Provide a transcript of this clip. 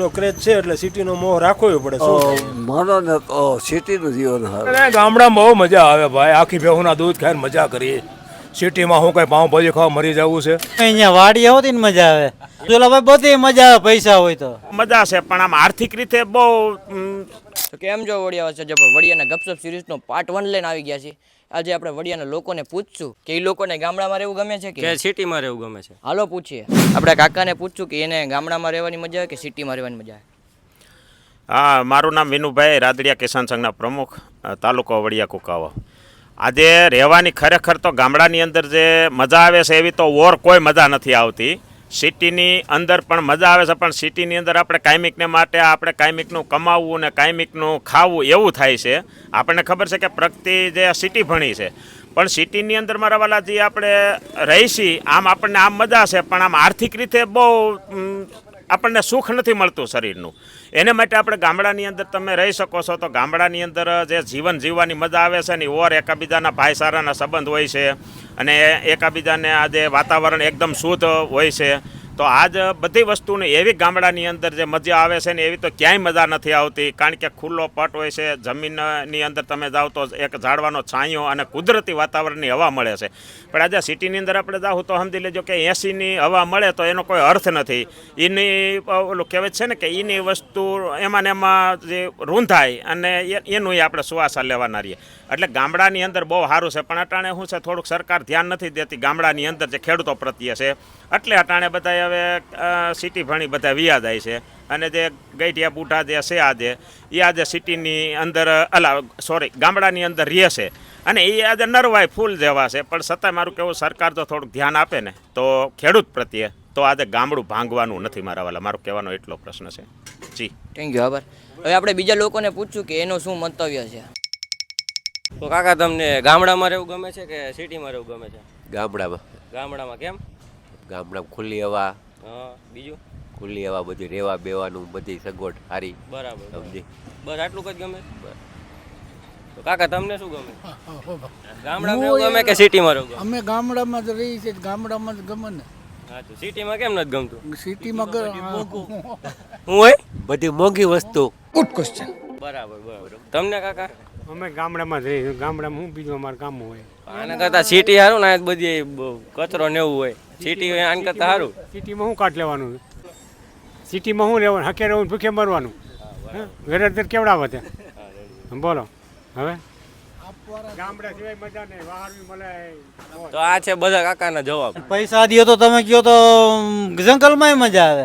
નો craze છે એટલે સિટીનો મોહ રાખવો પડે. શું? ને તો સિટીનું જીવન સારું. ગામડામાં બહુ મજા આવે ભાઈ. આખી ભેહુના દૂધ ખાઈને મજા કરીએ. સિટીમાં હું કઈ પાઉંભાજી ખાવા મરી જવું છે? અહીંયા વાડી હોતી ને મજા આવે. પેલા ભાઈ બધી મજા આવે પૈસા હોય તો. મજા છે પણ આમ આર્થિક રીતે બહુ તો કેમ જો વડિયા છે? જબ વડિયાના ગપસપ સિરીઝનો પાર્ટ વન લઈને આવી ગયા છીએ. આજે આપણે વડિયાના લોકોને પૂછશું કે એ લોકોને ગામડામાં રહેવું ગમે છે કે સિટીમાં રહેવું ગમે છે? હાલો પૂછીએ. આપણે કાકાને પૂછશું કે એને ગામડામાં રહેવાની મજા આવે કે સિટીમાં રહેવાની મજા આવે? હા મારું નામ વિનુભાઈ રાદડિયા કિસાન સંઘના પ્રમુખ તાલુકો વડિયા કુકાવા. આજે રહેવાની ખરેખર તો ગામડાની અંદર જે મજા આવે છે એવી તો ઓર કોઈ મજા નથી આવતી. સિટીની અંદર પણ મજા આવે છે, પણ સિટીની અંદર આપણે કાયમિકને માટે આપણે કાયમિકનું કમાવવું અને કાયમિકનું ખાવું એવું થાય છે. આપણને ખબર છે કે પ્રગતિ જે સિટી ભણી છે. પણ સિટીની અંદર મારા વાલા જે આપણે રહીશી, આમ આપણને આમ મજા છે, પણ આમ આર્થિક રીતે બહુ આપણને સુખ નથી મળતું શરીરનું. એને માટે આપણે ગામડાની અંદર તમે રહી શકો છો, તો ગામડાની અંદર જે જીવન જીવવાની મજા આવે છે ને ઓર એકાબીજાના ભાઈસારાના સંબંધ હોય છે. અને એકાબીજાને આજે વાતાવરણ એકદમ શુદ્ધ હોય છે. તો આજ બધી વસ્તુની એવી ગામડાની અંદર જે મજા આવે છે ને એવી તો ક્યાંય મજા નથી આવતી. કારણ કે ખુલ્લો પટ હોય છે, જમીનની અંદર તમે જાઓ તો એક ઝાડવાનો છાંયો અને કુદરતી વાતાવરણની હવા મળે છે. પણ આજે સિટીની અંદર આપણે જાઓ તો સમજી લેજો કે એસીની હવા મળે તો એનો કોઈ અર્થ નથી. એની ઓલું કહેવાય છે ને કે એની વસ્તુ એમાં ને એમાં જે રૂંધાય અને એનું આપણે સુવાસા લેવાના રહીએ. એટલે ગામડાની અંદર બહુ સારું છે, પણ અટાણે શું છે, થોડુંક સરકાર ધ્યાન નથી દેતી ગામડાની અંદર જે ખેડૂતો પ્રત્યે છે. એટલે અટાણે બધા હવે સિટી ભણી બધા વિયા જાય છે. અને જે ગઈઠિયા બુઠા જે છે આજે એ આજે સિટીની અંદર અલા સોરી ગામડાની અંદર રહે છે. અને એ આજે નરવાય ફૂલ જેવા છે. પણ છતાં મારું કેવું સરકાર જો થોડુંક ધ્યાન આપે ને તો ખેડૂત પ્રત્યે તો આજે ગામડું ભાંગવાનું નથી મારા વાલા. મારો કહેવાનો એટલો પ્રશ્ન છે. જી. થેન્ક યુ આભાર. હવે આપણે બીજા લોકોને પૂછ્યું કે એનું શું મંતવ્ય છે? તો કાકા તમને ગામડામાં રહેવું ગમે છે કે સિટીમાં રહેવું ગમે છે? ગામડામાં. ગામડામાં કેમ? ગામડામાં ખુલ્લી હવા હા બીજું? ખુલ્લી હવા બધી રહેવા બેવાનું બધી સગવડ સારી. બરાબર સમજી? બસ આટલું જ ગમે? તો કાકા તમને શું ગમે? ગામડામાં રહેવું ગમે કે સિટીમાં રહેવું અમે ગામડામાં જ રહી છે ગામડામાં જ ગમે ને. હા તો સિટીમાં કેમ નથી ગમતું? સિટીમાં હોય? બધી મોંઘી વસ્તુ. બરાબર બરાબર. તમને કાકા? અમે ગામડામાં જ રહીએ ગામડામાં હું બીજું અમારું કામ હોય. આના કરતા સિટી સારું ને આ બધી કચરો ને એવું હોય. સિટી આન કરતા સારું? સિટીમાં શું કાઢ લેવાનું? સિટીમાં શું લેવાનું હકે રહેવું ભૂખે મરવાનું? હા? ઘરે અંદર કેવડા ત્યાં બોલો. હવે? ગામડા સિવાય મજા નહીં. વાહરવી મળે. તો આ છે બધા કાકાના જવાબ. પૈસા દો તો તમે કયો તો જંગલમાં મજા આવે.